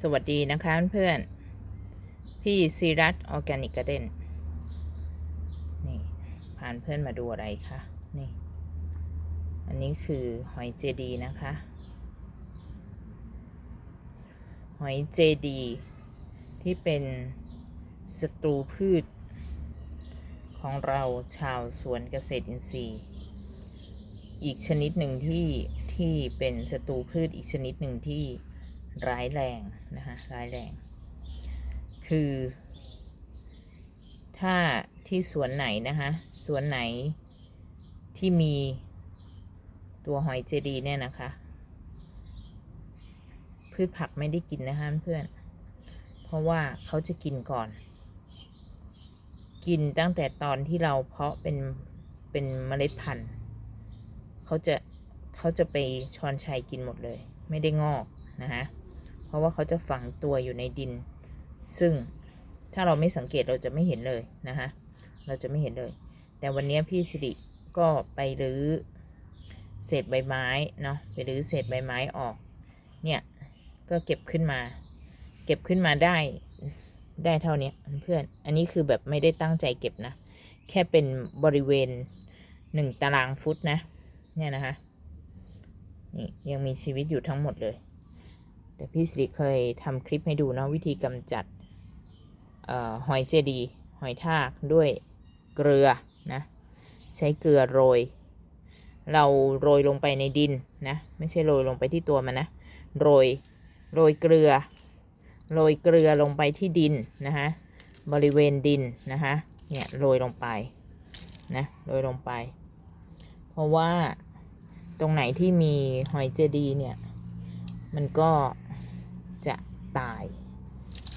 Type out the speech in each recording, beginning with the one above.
สวัสดีนะคะเพื่อนพี่ซีรัตออร์แกนิกก r เดนนี่พานเพื่อนมาดูอะไรคะนี่ อันนี้คือหอยเจดีนะคะ หอยเจดีที่เป็นศัตรูพืช ของเราชาวสวนเกษตรอินทรีย์ อีกชนิดหนึ่งที่ที่เป็นศัตรูพืชอีกชนิดหนึ่งที่ ร้ายแรงนะคะร้ายแรง คือ ถ้าที่สวนไหนนะคะสวนไหนที่มีตัวหอยเจดีเนี่ยนะคะ พืชผักไม่ได้กินนะคะเพื่อน เพราะว่าเขาจะกินก่อน กินตั้งแต่ตอนที่เราเพาะเป็นเป็นเมล็ดพันธุ์เขาจะเขาจะไปช้อนชัยกินหมดเลย ไม่ได้งอกนะคะ ราะว่าเขาจะฝังตัวอยู่ในดิน ซึ่งถ้าเราไม่สังเกตเราจะไม่เห็นเลยนะคะเราจะไม่เห็นเลย แต่วันนี้พี่สิริก็ไปรื้อเศษใบไม้เนาะไปรื้อเศษใบไม้ออก เนี่ยก็เก็บขึ้นมา เก็บขึ้นมาได้ได้เท่านี้เพื่อน อันนี้คือแบบไม่ได้ตั้งใจเก็บนะ แค่เป็นบริเวณหนึ่งตารางฟุตนะ เนี่ยนะคะ นี่ยังมีชีวิตอยู่ทั้งหมดเลย แต่พี่สิริเคยทำคลิปให้ดูเนาะวิธีกำจัดออหอยเจดี หอยทากด้วยเกลือนะ ใช้เกลือโรย เราโรยลงไปในดินนะ ไม่ใช่โรยลงไปที่ตัวมันนะ โรยโรยเกลือ โรยเกลือลงไปที่ดินนะคะบริเวณดินนะคะเนี่ยโรยลงไปนะโรยลงไป เพราะว่าตรงไหนที่มีหอยเจดีเนี่ย มันก็ ตาย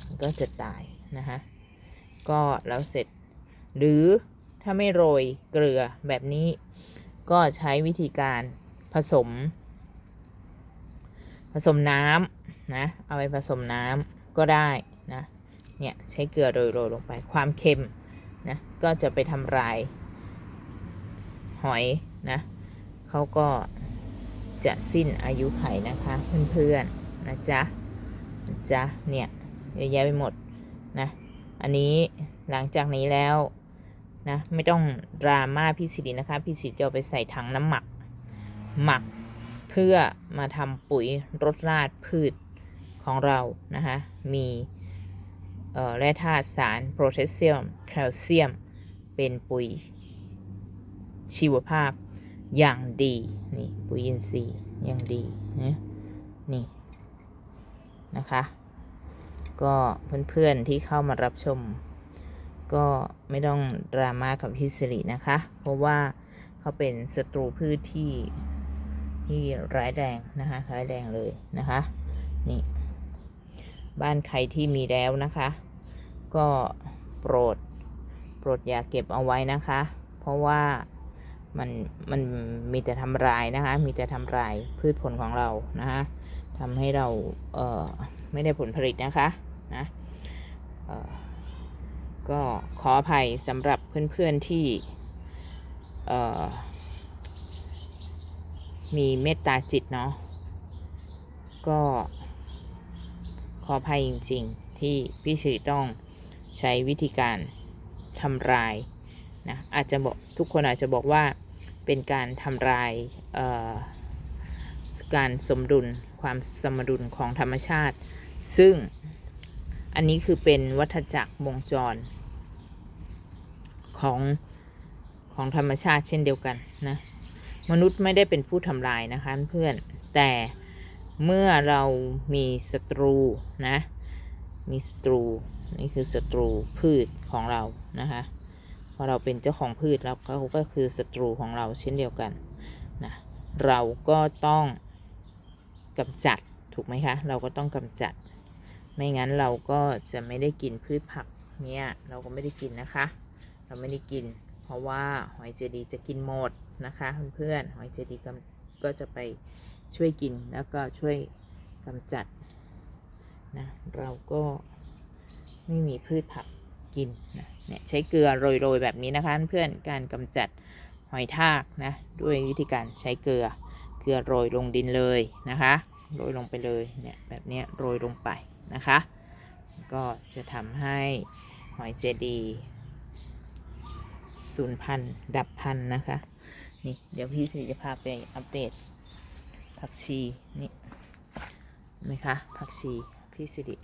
มันก็จะตายนะคะก็แล้วเสร็จ หรือถ้าไม่โรยเกลือแบบนี้ ก็ใช้วิธีการผสม ผสมน้ำนะเอาไปผสมน้ำก็ได้นะเนี่ยใช้เกลือโรยโรยลงไปความเค็มนะก็จะไปทำลาย หอยนะเขาก็จะสิ้นอายุไขนะคะเพื่อนๆนะจ๊ะนะ จ๊ะเนี่ยเยอะแยะไปหมดนะ อันนี้หลังจากนี้แล้วนะไม่ต้องดราม่าพี่สิรินะคะพี่สิริจะเอาไปใส่ถังน้ำหมัก หมักเพื่อมาทำปุ๋ยรดราดพืชของเรานะคะมีแร่ธาตุสารโพแทสเซียมแคลเซียม เป็นปุ๋ยชีวภาพอย่างดี นี่ ปุ๋ยอินทรีย์อย่างดีนะนี่ นะคะ ก็เพื่อนๆที่เข้ามารับชม ก็ไม่ต้องดราม่ากับพี่สิรินะคะ เพราะว่าเขาเป็นศัตรูพืชที่ที่ร้ายแรงนะคะร้ายแรงเลยนะคะนี่บ้านใครที่มีแล้วนะคะ ก็โปรดโปรดอย่าเก็บเอาไว้นะคะ เพราะว่ามันมันมีแต่ทำลายนะคะ มีแต่ทำลายพืชผลของเรานะคะ ทำให้เราเไม่ได้ผลผลิตนะคะนะก็ขออภัยสำหรับเพื่อนๆที่เอ่มีเมตตาจิตเนาะก็ขออภัยจริง ๆ ที่พี่สิริต้องใช้วิธีการทำลายนะอาจจะบอกทุกคนอาจจะบอกว่าเป็นการทำลายการสมดุล ความสมดุลของธรรมชาติ ซึ่งอันนี้คือเป็นวัฏจักรวงจรของของธรรมชาติเช่นเดียวกันนะมนุษย์ไม่ได้เป็นผู้ทำลายนะคะเพื่อนแต่เมื่อเรามีศัตรูนะมีศัตรูนี่คือศัตรูพืชของเรานะคะพอเราเป็นเจ้าของพืชแล้วเขาก็คือศัตรูของเราเช่นเดียวกันนะเราก็ต้อง กำจัดถูกไหมคะ เราก็ต้องกำจัด ไม่งั้นเราก็จะไม่ได้กินพืชผักเนี่ยเราก็ไม่ได้กินนะคะ เราไม่ได้กิน เพราะว่าหอยเจดีจะกินหมดนะคะเพื่อนๆหอยเจดีก็ก็จะไปช่วยกินแล้วก็ช่วยกำจัดนะเราก็ไม่มีพืชผักกินนะเนี่ยใช้เกลือโรยๆแบบนี้นะคะเพื่อนๆการกำจัดหอยทากนะด้วยวิธีการใช้เกลือ ลือโรยลงดินเลยนะคะโรยลงไปเลยเนี่ยแบบนี้โรยลงไปนะคะ ก็จะทำให้หอยเจดีสูญพันธุ์ดับพันธุ์นะคะนี่เดี๋ยวพี่สิริจะพาไปอัปเดตผักชีนี่ไหมคะผักชีพี่สิริ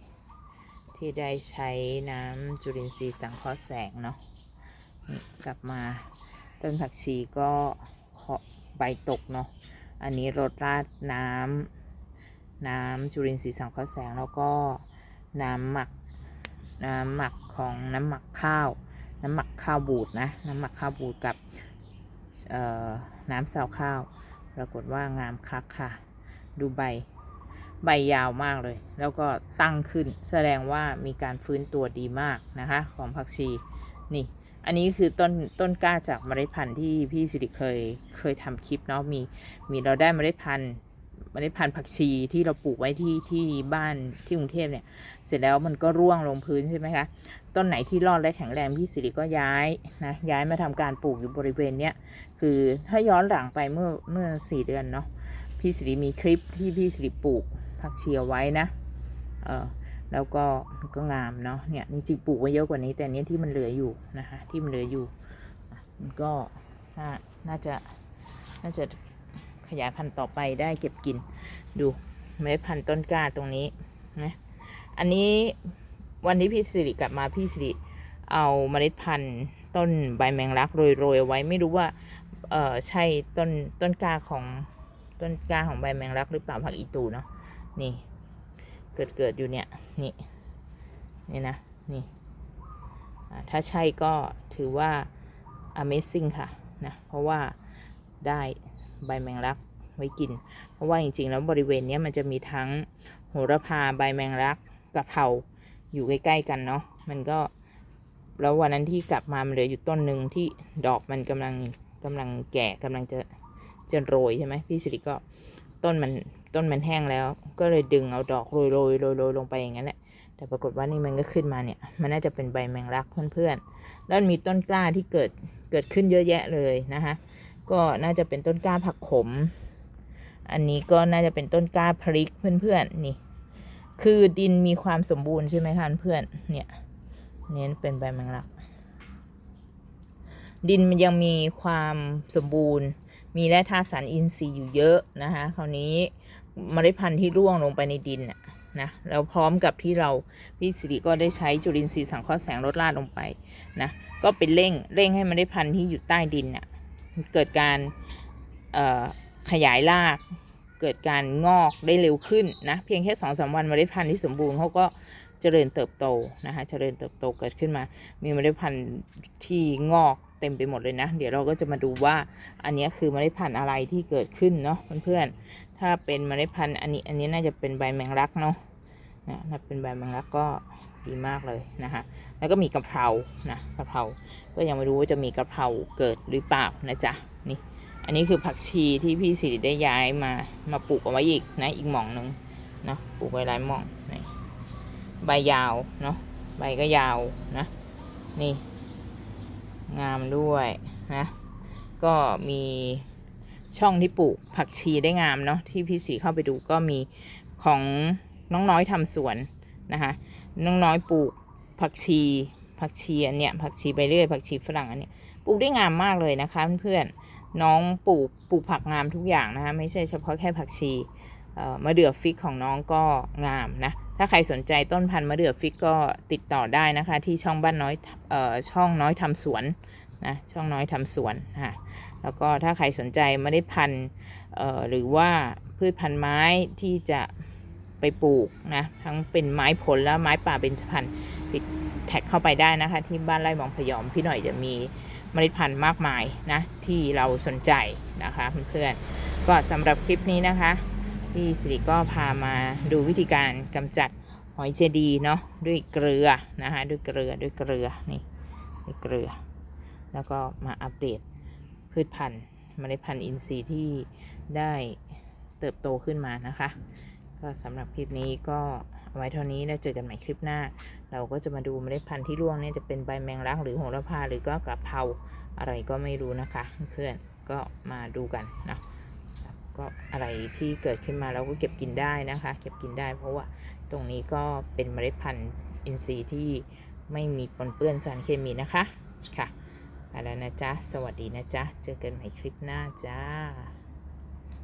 ที่ได้ใช้น้ำจุลินทรีย์สังเคราะห์แสงเนาะนี่กลับมาต้นผักชีก็เคาะใบตกเนาะ อันนี้รดราดน้ำน้ำจุลินทรีย์สังเคราะห์แสง แล้วก็น้ำหมักน้ำหมักของน้ำหมักข้าว น้ำหมักข้าวบูดนะ น้ำหมักข้าวบูดกับเอ่อน้ำซาวข้าว ปรากฏว่างามคักค่ะ ดูใบ ใบยาวมากเลย แล้วก็ตั้งขึ้น แสดงว่ามีการฟื้นตัวดีมากนะคะ ของผักชี นี่ อันนี้คือต้นต้นกล้าจากเมล็ดพันธุ์ที่พี่สิริเคยเคยทำคลิปเนาะมีมีเราได้เมล็ดพันธุ์เมล็ดพันธุ์ผักชีที่เราปลูกไว้ที่ที่บ้านที่กรุงเทพเนี่ย เสร็จแล้วมันก็ร่วงลงพื้นใช่ไหมคะต้นไหนที่รอดและแข็งแรงพี่สิริก็ย้ายนะย้ายมาทำการปลูกอยู่บริเวณเนี้ยคือถ้าย้อนหลังไปเมื่อเมื่อสี่เดือนเนาะพี่สิริมีคลิปที่พี่สิริปลูกผักชีเอาไว้นะเออ แล้วก็ก็งามเนาะเนี่ยจริงๆปลูกไว้เยอะกว่านี้แต่เนี้ยที่มันเหลืออยู่นะคะ ที่มันเหลืออยู่มันก็น่าน่าจะน่าจะขยายพันธุ์ต่อไปได้เก็บกิน ดูเมล็ดพันธุ์ต้นกล้าตรงนี้นะอันนี้วันที่พี่สิริกลับมาพี่สิริเอาเมล็ดพันธุ์ต้นใบแมงลักโรยๆเอาไว้ไม่รู้ว่าเออใช่ต้นต้นกล้าของต้นกล้าของใบแมงลักหรือเปล่าผักอีตูเนาะนี่ เกิดเกิดอยู่เนี่ย นี่นี่นะ นี่ถ้าใช่ก็ถือว่า amazing ค่ะนะเพราะว่าได้ใบแมงลักไว้กิน เพราะว่าจริงๆ แล้วบริเวณนี้มันจะมีทั้งโหระพาใบแมงลักกะเพราอยู่ใกล้ๆกันเนาะมันก็แล้ววันนั้นที่กลับมามันเหลืออยู่ต้นหนึ่งที่ดอกมันกำลังกำลังแก่กำลังจะจะโรยใช่ไหมพี่สิริก็ต้นมัน ต้นมันแห้งแล้ว ก็เลยดึงเอาดอกโรยโรยโรยโรยลงไปอย่างนั้นแหละแต่ปรากฏว่านี่มันก็ขึ้นมาเนี่ย มันน่าจะเป็นใบแมงลักเพื่อนๆ แล้วมีต้นกล้าที่เกิดเกิดขึ้นเยอะแยะเลยนะคะก็น่าจะเป็นต้นกล้าผักขม อันนี้ก็น่าจะเป็นต้นกล้าพริกเพื่อนๆนี่ คือดินมีความสมบูรณ์ใช่ไหมคะเพื่อนเนี่ยเนี่ยเป็นใบแมงลัก ดินมันยังมีความสมบูรณ์ มีแร่ธาตุสารอินทรีย์อยู่เยอะนะคะคราวนี้ เมล็ดพันธุ์ที่ร่วงลงไปในดินนะแล้วพร้อมกับที่เราพี่สิริก็ได้ใช้จุลินทรีย์สังเคราะห์แสงลดราดลงไปนะก็เป็นเร่งเร่งให้เมล็ดพันธุ์ที่อยู่ใต้ดินน่ะเกิดการขยายรากเกิดการงอกได้เร็วขึ้นนะเพียงแค่สองสามวันเมล็ดพันธุ์ที่สมบูรณ์เขาก็เจริญเติบโตนะคะเจริญเติบโตเกิดขึ้นมา มีเมล็ดพันธุ์ที่งอกเต็มไปหมดเลยนะ เดี๋ยวเราก็จะมาดูว่าอันนี้คือเมล็ดพันธุ์อะไรที่เกิดขึ้นเนาะเพื่อนๆ ถ้าเป็นเมล็ดพันธุ์อันนี้อันนี้น่าจะเป็นใบแมงลักเนาะนะถ้าเป็นใบแมงลักก็ดีมากเลยนะคะแล้วก็มีกะเพรานะกะเพราก็ยังไม่รู้ว่าจะมีกะเพราเกิดหรือเปล่านะจ๊ะนี่อันนี้คือผักชีที่พี่สิริได้ย้ายมามาปลูกเอาไว้อีกนะอีกหม่องหนึ่งเนาะปลูกไว้หลายหม่องนี่ใบยาวเนาะใบก็ยาวนะนี่งามด้วยนะก็มี ช่องที่ปลูกผักชีได้งามเนาะที่พี่สีเข้าไปดูก็มีของน้องน้อยทำสวนนะคะน้องน้อยปลูกผักชีผักชีอันเนี้ยผักชีไปเรื่อยผักชีฝรั่งอันเนี้ยปลูกได้งามมากเลยนะคะเพื่อนๆน้องปลูกปลูกผักงามทุกอย่างนะคะไม่ใช่เฉพาะแค่ผักชีมะเดื่อฟิกของน้องก็งามนะถ้าใครสนใจต้นพันธุ์มะเดื่อฟิกก็ติดต่อได้นะคะ ที่ช่องบ้านน้อยออช่องน้อยทำสวนนะช่องน้อยทำสวนค่ะ แล้วก็ถ้าใครสนใจเมล็ดพันธุ์หรือว่าพืชพันธุ์ไม้ที่จะไปปลูกนะทั้งเป็นไม้ผลและไม้ป่าเบญจพรรณติดแท็กเข้าไปได้นะคะ ที่บ้านไร่มองพยอมพี่หน่อยจะมีเมล็ดพันธุ์มากมายนะที่เราสนใจนะคะเพื่อนๆก็สำหรับคลิปนี้นะคะพี่สิริก็พามาดูวิธีการกำจัดหอยเจดีเนาะด้วยเกลือนะคะด้วยเกลือด้วยเกลือนี่ด้วยเกลือ แล้วก็มาอัปเดต พืชพันธุ์เมล็ดพันธุ์อินทรีย์ที่ได้เติบโตขึ้นมานะคะ ก็สำหรับคลิปนี้ก็เอาไว้เท่านี้แล้วเจอกันใหม่คลิปหน้า เราก็จะมาดูเมล็ดพันธุ์ที่ร่วงเนี่ยจะเป็นใบแมงลักหรือโหระพาหรือก็กะเพราอะไรก็ไม่รู้นะคะ เพื่อนก็มาดูกันเนาะก็อะไรที่เกิดขึ้นมาเราก็เก็บกินได้นะคะ เก็บกินได้เพราะว่าตรงนี้ก็เป็นเมล็ดพันธุ์อินทรีย์ที่ไม่มีปนเปื้อนสารเคมีนะคะค่ะ อาแล้วนะจ๊ะ สวัสดีนะจ๊ะ เจอกันใหม่คลิปหน้าจ้า